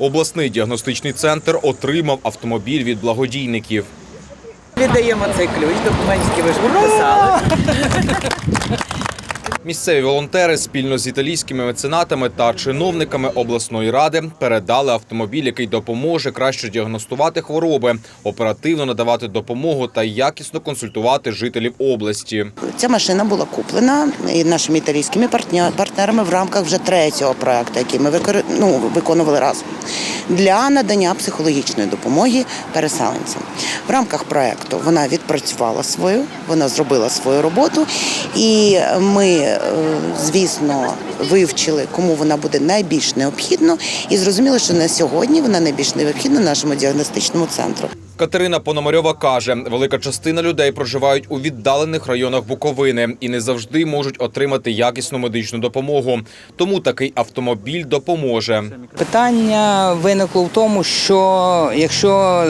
Обласний діагностичний центр отримав автомобіль від благодійників. Віддаємо цей ключ, документські ви ж підписали. Місцеві волонтери спільно з італійськими меценатами та чиновниками обласної ради передали автомобіль, який допоможе краще діагностувати хвороби, оперативно надавати допомогу та якісно консультувати жителів області. Ця машина була куплена нашими італійськими партнерами в рамках вже третього проекту, який ми викор- ну, виконували разом для надання психологічної допомоги переселенцям. В рамках проекту вона відпрацювала свою, вона зробила свою роботу, і ми, звісно, вивчили, кому вона буде найбільш необхідно, і зрозуміли, що на сьогодні вона найбільш необхідна нашому діагностичному центру. Катерина Пономарьова каже, велика частина людей проживають у віддалених районах Буковини і не завжди можуть отримати якісну медичну допомогу. Тому такий автомобіль допоможе. Питання виникло в тому, що якщо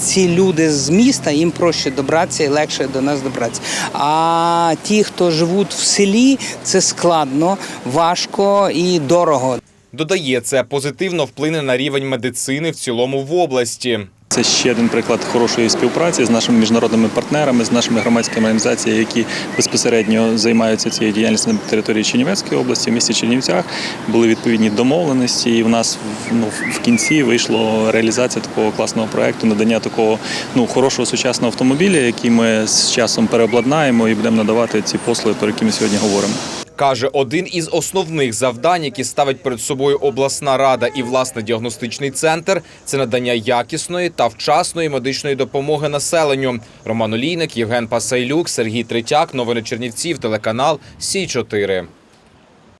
ці люди з міста, їм проще добратися і легше до нас добратися. А ті, хто живуть в селі, це складно, важко і дорого. Додає, це позитивно вплине на рівень медицини в цілому в області. Це ще один приклад хорошої співпраці з нашими міжнародними партнерами, з нашими громадськими організаціями, які безпосередньо займаються цією діяльністю на території Чернівецької області, в місті Чернівцях. Були відповідні домовленості, і в нас ну, в кінці вийшло реалізація такого класного проекту, надання такого ну хорошого сучасного автомобіля, який ми з часом переобладнаємо і будемо надавати ці послуги, про які ми сьогодні говоримо. Каже, один із основних завдань, які ставить перед собою обласна рада і власне діагностичний центр, це надання якісної та вчасної медичної допомоги населенню. Роман Олійник, Євген Пасайлюк, Сергій Третяк. Новини Чернівців, телеканал Сі 4